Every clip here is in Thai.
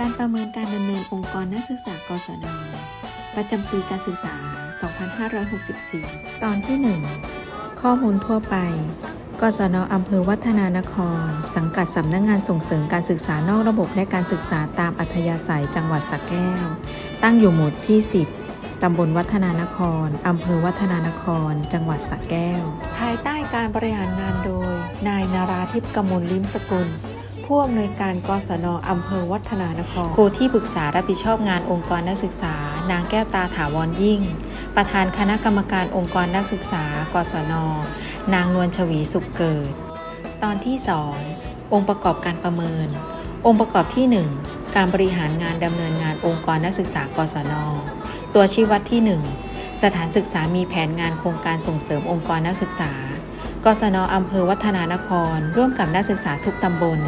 การประเมินการดำเนินองค์กรนักศึกษากศน ประจำปีการศึกษา 2564 ตอนที่ 1 ข้อมูลทั่วไป กศนอำเภอวัฒนานคร สังกัดสำนักงงานส่งเสริมการศึกษานอกระบบและการศึกษาตามอัธยาศัยจังหวัดสระแก้ว ตั้งอยู่หมู่ที่ 10 ตำบลวัฒนานคร อำเภอวัฒนานคร จังหวัดสระแก้ว ภายใต้การบริหารงานโดย นายนาราทิพย์กมลลิ้มสกุล ผู้อำนวยการกศนอำเภอวัฒนานคร ครูที่ปรึกษารับผิดชอบงานองค์กรนักศึกษา นางแก้วตาถาวรยิ่ง ประธานคณะกรรมการองค์กรนักศึกษา กศน นางนวลชวีสุขเกิด ตอนที่ 2 องค์ประกอบการประเมิน องค์ประกอบที่ 1 การบริหารงานดำเนินงานองค์กรนักศึกษา กศน ตัวชี้วัดที่ 1 สถานศึกษามีแผนงานโครงการส่งเสริมองค์กรนักศึกษา กศนอำเภอวัฒนานคร ร่วมกับนักศึกษาทุกตำบล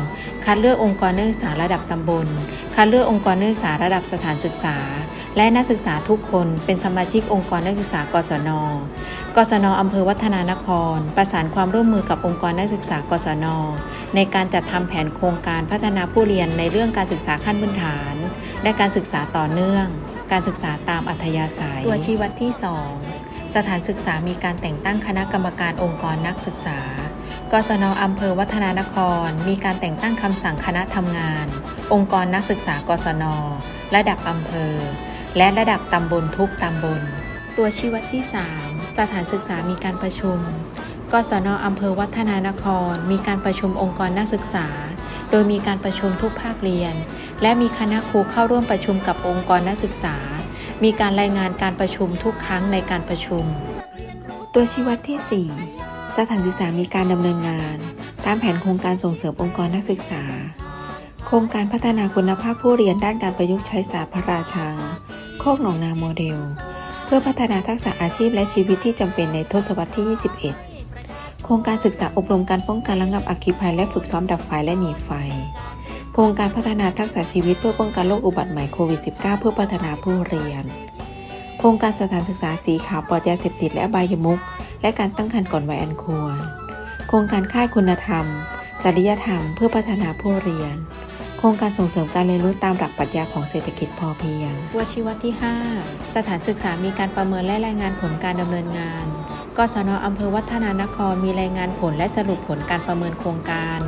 คัดเลือกองค์กรนักศึกษาระดับตำบล คัดเลือกองค์กรนักศึกษาระดับสถานศึกษา และนักศึกษาทุกคนเป็นสมาชิกองค์กรนักศึกษากศน กศนอำเภอวัฒนานคร ประสานความร่วมมือกับองค์กรนักศึกษากศน ในการจัดทำแผนโครงการพัฒนาผู้เรียนในเรื่องการศึกษาขั้นพื้นฐาน และการศึกษาต่อเนื่อง การศึกษาตามอัธยาศัย ตัวชี้วัดที่ 2 สถานศึกษามีการแต่งตั้งคณะกรรมการองค์กรนักศึกษา กศนอำเภอวัฒนานคร มีการแต่งตั้งคำสั่งคณะทำงาน องค์กรนักศึกษากศน ระดับอำเภอ และระดับตำบลทุกตำบล ตัวชี้วัดที่ 3 สถานศึกษามีการประชุม กศนอำเภอวัฒนานคร มีการประชุมองค์กรนักศึกษา โดยมีการประชุมทุกภาคเรียน และมีคณะครูเข้าร่วมประชุมกับองค์กรนักศึกษา มีการรายงานการประชุมทุกครั้งในการประชุม ตัวชี้วัดที่ 4 สถานศึกษามีการดำเนินงาน ตามแผนโครงการส่งเสริมองค์กรนักศึกษา โครงการพัฒนาคุณภาพผู้เรียนด้านการประยุกต์ใช้ศาสตร์พระราชา โคกหนองนาโมเดล เพื่อพัฒนาทักษะอาชีพและชีวิตที่จำเป็นในทศวรรษที่ 21 โครงการศึกษาอบรมการป้องกันระงับอัคคีภัยและฝึกซ้อมดับไฟและหนีไฟ โครงการพัฒนาทักษะชีวิตเพื่อป้องกันโรคอุบัติใหม่โควิด -19 เพื่อพัฒนาผู้เรียน โครงการสถานศึกษาสีขาวปลอดยาเสพติดและอบายมุขและการตั้งครรภ์ก่อนวัยอันควร โครงการค่ายคุณธรรม จริยธรรมเพื่อพัฒนาผู้เรียน โครงการส่งเสริมการเรียนรู้ตามหลักปรัชญาของเศรษฐกิจพอเพียงวชีวัตที่ 5 สถานศึกษามีการประเมินและรายงานผลการดำเนินงาน กศนอำเภอวัฒนานครมีรายงานผลและสรุปผลการประเมินโครงการ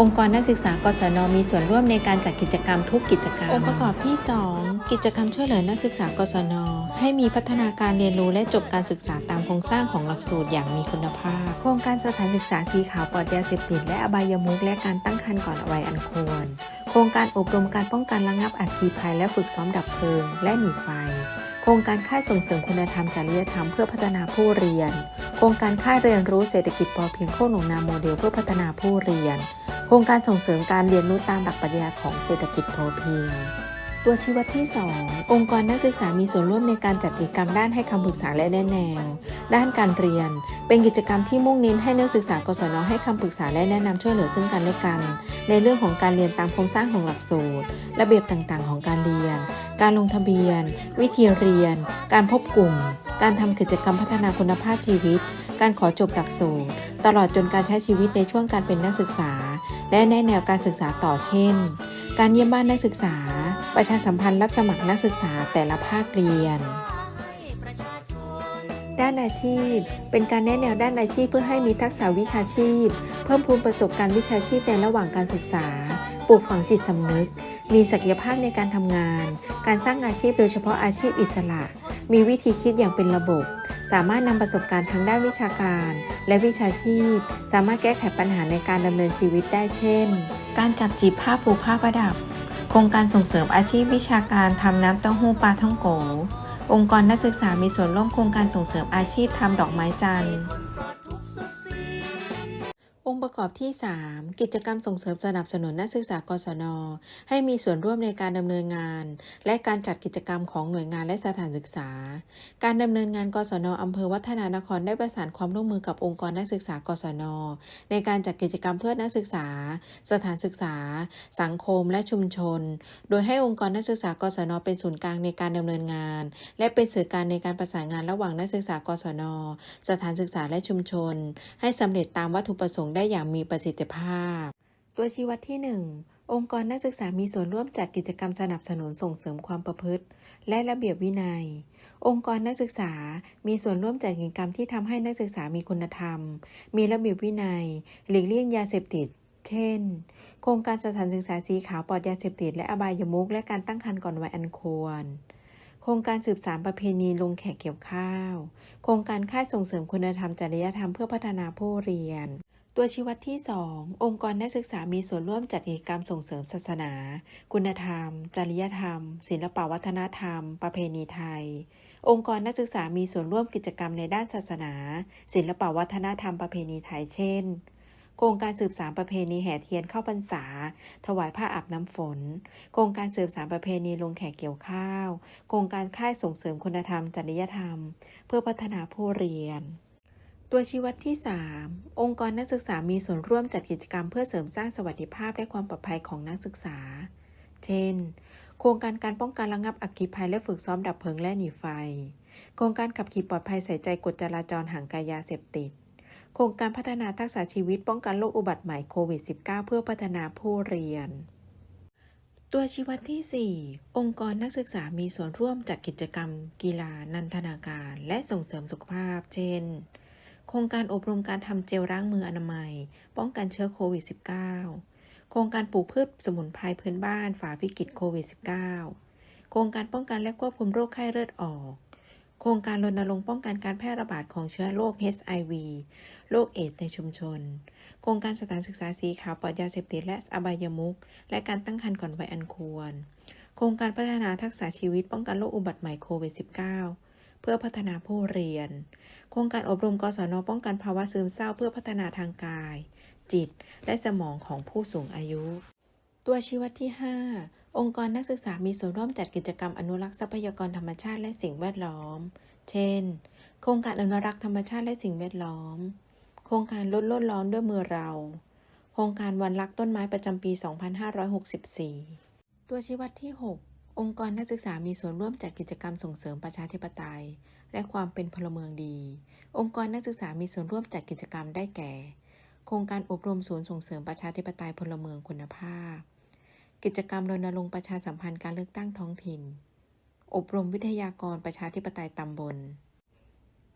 องค์กรนักศึกษากศนมีส่วนร่วมในการจัดกิจกรรมทุกกิจกรรมองค์ประกอบที่ 2 กิจกรรมช่วยเหลือนักศึกษากศนให้มีพัฒนาการเรียนรู้และจบการศึกษาตามโครงสร้างของหลักสูตรอย่างมีคุณภาพ โครงการสถานศึกษาสีขาวปลอดยาเสพติดและอบายมุขและการตั้งครรภ์ก่อนวัยอันควร โครงการอบรมการป้องกันระงับอัคคีภัยและฝึกซ้อมดับเพลิง และหนีไฟ ครงการค่ายส่งเสริมคุณธรรมจริยธรรมเพื่อพัฒนาผู้เรียน โครงการค่ายเรียนรู้เศรษฐกิจพอเพียงโคกหนองนาโมเดลเพื่อพัฒนาผู้เรียน โครงการส่งเสริมการเรียนรู้ตามหลักปรัชญาของเศรษฐกิจพอเพียง ตัวชี้วัดที่ 2 องค์กรนักศึกษามีส่วนร่วมในการจัดกิจกรรมด้านให้คำปรึกษาและแนะแนว ด้านการเรียน เป็นกิจกรรมที่มุ่งเน้นให้นักศึกษากศนให้คำปรึกษาและแนะนำช่วยเหลือซึ่งกันและกัน ในเรื่องของการเรียนตามโครงสร้างของหลักสูตร ระเบียบต่างๆ ของการเรียน การลงทะเบียน วิธีเรียน การพบกลุ่ม การทำกิจกรรมพัฒนาคุณภาพชีวิต การขอจบหลักสูตร ตลอดจนการใช้ชีวิตในช่วงการเป็นนักศึกษา และแนแนวการศึกษาต่อเช่น การเยี่ยมบ้านนักศึกษา ประชาสัมพันธ์รับสมัครนักศึกษาแต่ละภาคเรียน ด้านอาชีพ เป็นการแนะแนวด้านอาชีพเพื่อให้มีทักษะวิชาชีพ เพิ่มพูนประสบการณ์วิชาชีพในระหว่างการศึกษา ปลูกฝังจิตสำนึก มีศักยภาพในการทำงาน การสร้างอาชีพโดยเฉพาะอาชีพอิสระ มีวิธีคิดอย่างเป็นระบบสามารถนำประสบการณ์ทางด้านวิชาการ และวิชาชีพ สามารถแก้ไขปัญหาในการดำเนินชีวิตได้เช่น การจับจีบผ้าผูกผ้าประดับ โครงการส่งเสริมอาชีพวิชาการทำน้ำเต้าหู้ปลาท่องโก องค์กรนักศึกษามีส่วนร่วมโครงการส่งเสริมอาชีพทำดอกไม้จันทร์ ประกอบที่ 3 กิจกรรมส่งเสริมสนับสนุนนักศึกษากศน ให้มีส่วนร่วมในการดำเนินงาน และการจัดกิจกรรมของหน่วยงานและสถานศึกษา การดำเนินงานกศนอำเภอวัฒนานครได้ประสานความร่วมมือกับองค์กรนักศึกษากศน ในการจัดกิจกรรมเพื่อนักศึกษา สถานศึกษา สังคมและชุมชน โดยให้องค์กรนักศึกษากศน เป็นศูนย์กลางในการดำเนินงาน และเป็นสื่อกลางในการประสานงานระหว่างนักศึกษากศน สถานศึกษาและชุมชน ให้สำเร็จตามวัตถุประสงค์ได้อย่างมีประสิทธิภาพ ตัวชี้วัดที่ 1 องค์กรนักศึกษามีส่วนร่วมจัดกิจกรรมสนับสนุนส่งเสริมความประพฤติ และระเบียบวินัย องค์กรนักศึกษามีส่วนร่วมจัดกิจกรรมที่ทำให้นักศึกษามีคุณธรรม มีระเบียบวินัย หลีกเลี่ยงยาเสพติด เช่น โครงการสถานศึกษาสีขาวปลอดยาเสพติดและอบายมุขและการตั้งครรภ์ก่อนวัยอันควรโครงการสืบสารประเพณีลงแขกเกี่ยวข้าว โครงการค่ายส่งเสริมคุณธรรมจริยธรรมเพื่อพัฒนาผู้เรียน ตัวชี้วัดที่ 2 องค์กรนักศึกษามีส่วนร่วมจัดกิจกรรมส่งเสริมศาสนา คุณธรรม จริยธรรม ศิลปวัฒนธรรม ประเพณีไทย องค์กรนักศึกษามีส่วนร่วมกิจกรรมในด้านศาสนา ศิลปวัฒนธรรมประเพณีไทยเช่น โครงการสืบสารประเพณีแห่เทียนเข้าพรรษา ถวายผ้าอาบน้ำฝน โครงการสืบสารประเพณีลงแขกเกี่ยวข้าว โครงการค่ายส่งเสริมคุณธรรม จริยธรรม เพื่อพัฒนาผู้เรียน ตัวชี้วัดที่ 3 องค์กรนักศึกษามีส่วนร่วมจัดกิจกรรมเพื่อเสริมสร้างสวัสดิภาพและความปลอดภัยของนักศึกษา เช่น โครงการการป้องกันระงับอัคคีภัยและฝึกซ้อมดับเพลิงและหนีไฟ โครงการขับขี่ปลอดภัยใส่ใจกฎจราจรห่างไกลยาเสพติด โครงการพัฒนาทักษะชีวิตป้องกันโรคอุบัติใหม่โควิด -19 เพื่อพัฒนาผู้เรียนตัวชี้วัดที่ 4 องค์กรนักศึกษามีส่วนร่วมจัดกิจกรรม กีฬา นันทนาการ และส่งเสริมสุขภาพ เช่น โครงการอบรมการทำเจลล้างมืออนามัย ป้องกันเชื้อโควิด -19 โครงการปลูกพืชสมุนไพรพื้นบ้านฝ่าวิกฤตโควิด -19 โครงการป้องกันและควบคุมโรคไข้เลือดออก โครงการรณรงค์ป้องกันการแพร่ระบาดของเชื้อโรค HIV โรคเอดในชุมชน โครงการสถานศึกษาสีขาวปลอดยาเสพติดและอบายมุขและการตั้งครรภ์ก่อนวัยอันควร โครงการพัฒนาทักษะชีวิตป้องกันโรคอุบัติใหม่โควิด -19 เพื่อพัฒนาผู้เรียน โครงการอบรมกศนป้องกันภาวะซึมเศร้าเพื่อพัฒนาทางกาย จิต และสมองของผู้สูงอายุ ตัวชี้วัดที่ 5 องค์กรนักศึกษามีส่วนร่วมจัดกิจกรรมอนุรักษ์ทรัพยากรธรรมชาติและสิ่งแวดล้อม เช่น โครงการอนุรักษ์ธรรมชาติและสิ่งแวดล้อม โครงการลดโลกร้อนด้วยมือเรา โครงการวันรักต้นไม้ประจำปี 2564 ตัวชี้วัดที่ 6 องค์กรนักศึกษามีส่วนร่วมจัดกิจกรรมส่งเสริมประชาธิปไตย และความเป็นพลเมืองดี องค์กรนักศึกษามีส่วนร่วมจัดกิจกรรมได้แก่ โครงการอบรมศูนย์ส่งเสริมประชาธิปไตยพลเมืองคุณภาพ กิจกรรมรณรงค์ประชาสัมพันธ์การเลือกตั้งท้องถิ่น อบรมวิทยากรประชาธิปไตยตำบล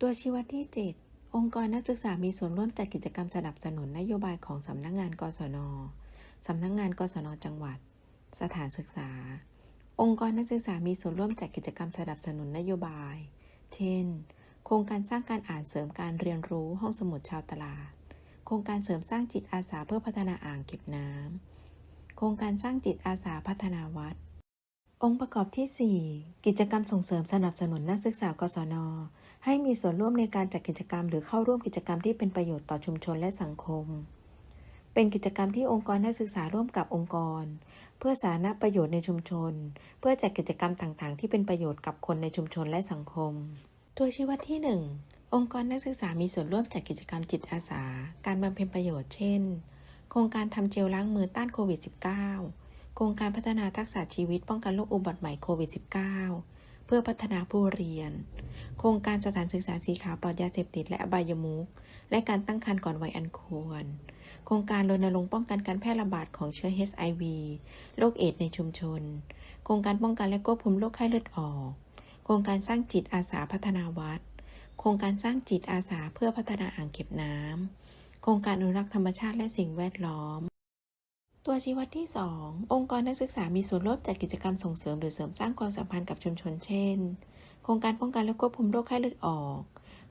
ตัวชี้วัดที่ 7 องค์กรนักศึกษามีส่วนร่วมจัดกิจกรรมสนับสนุนนโยบายของสำนักงงานกศนสำนักงงานกศนจังหวัด สถานศึกษา องค์กรนักศึกษามีส่วนร่วมจัดกิจกรรมสนับสนุนนโยบาย เช่น โครงการสร้างการอ่านเสริมการเรียนรู้ห้องสมุดชาวตลาด โครงการเสริมสร้างจิตอาสาเพื่อพัฒนาอ่างเก็บน้ำโครงการสร้างจิตอาสาพัฒนาวัด องค์ประกอบที่ 4 กิจกรรมส่งเสริมสนับสนุนนักศึกษากศน ให้มีส่วนร่วมในการจัดกิจกรรม หรือเข้าร่วมกิจกรรมที่เป็นประโยชน์ต่อชุมชนและสังคม เป็นกิจกรรมที่องค์กรนักศึกษาร่วมกับองค์กร เพื่อสาธารณประโยชน์ในชุมชน เพื่อจัดกิจกรรมต่างๆ ที่เป็นประโยชน์กับคนในชุมชนและสังคม ตัวชี้วัดที่ 1 องค์กรนักศึกษามีส่วนร่วมจัดกิจกรรมจิตอาสา การบำเพ็ญประโยชน์เช่น โครงการทำเจลล้างมือต้านโควิด -19 โครงการพัฒนาทักษะชีวิตป้องกันโรคอุบัติใหม่โควิด -19 เพื่อพัฒนาผู้เรียน โครงการสถานศึกษาสีขาวปลอดยาเสพติดและอบายมุขและการตั้งครรภ์ก่อนวัยอันควร โครงการรณรงค์ป้องกันการแพร่ระบาดของเชื้อ HIV โรคเอดในชุมชน โครงการป้องกันและควบคุมโรคไข้เลือดออก โครงการสร้างจิตอาสาพัฒนาวัด โครงการสร้างจิตอาสาเพื่อพัฒนาอ่างเก็บน้ำโครงการอนุรักษ์ธรรมชาติและสิ่งแวดล้อม ตัวชี้วัดที่ 2 องค์กรนักศึกษามีส่วนร่วมจัดกิจกรรมส่งเสริมหรือเสริมสร้างความสัมพันธ์กับชุมชน เช่น โครงการป้องกันและควบคุมโรคไข้เลือดออก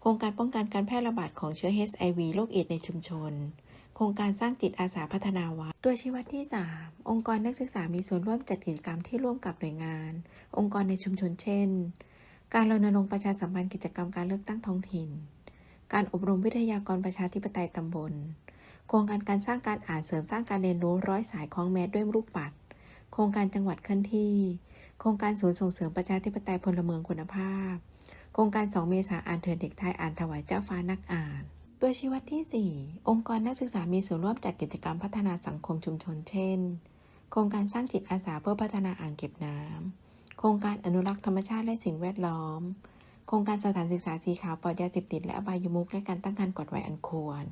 โครงการป้องกันการแพร่ระบาดของเชื้อ HIV โรคเอดในชุมชนโครงการสร้างจิตอาสาพัฒนาวัด ตัวชี้วัดที่ 3 องค์กรนักศึกษามีส่วนร่วมจัดกิจกรรมที่ร่วมกับหน่วยงาน องค์กรในชุมชนเช่น การรณรงค์ประชาสัมพันธ์กิจกรรมการเลือกตั้งท้องถิ่น การอบรมวิทยากรประชาธิปไตยตำบล โครงการการสร้างการอ่านเสริมสร้างการเรียนรู้ร้อยสายคล้องแมสด้วยลูกปัด โครงการจังหวัดเคลื่อนที่ โครงการศูนย์ส่งเสริมประชาธิปไตยพลเมืองคุณภาพ โครงการ 2 เมษาอ่านเถิดเด็กไทยอ่านถวายเจ้าฟ้านักอ่าน ตัวชี้วัดที่ 4 องค์กรนักศึกษามีส่วนร่วมจัดกิจกรรมพัฒนาสังคมชุมชน เช่น โครงการสร้างจิตอาสาเพื่อพัฒนาอ่างเก็บน้ำโครงการอนุรักษ์ธรรมชาติและสิ่งแวดล้อม โครงการสถานศึกษาสีขาวปลอดยาเสพติดและอบายมุกและการตั้งครรก่อนวัยอันควร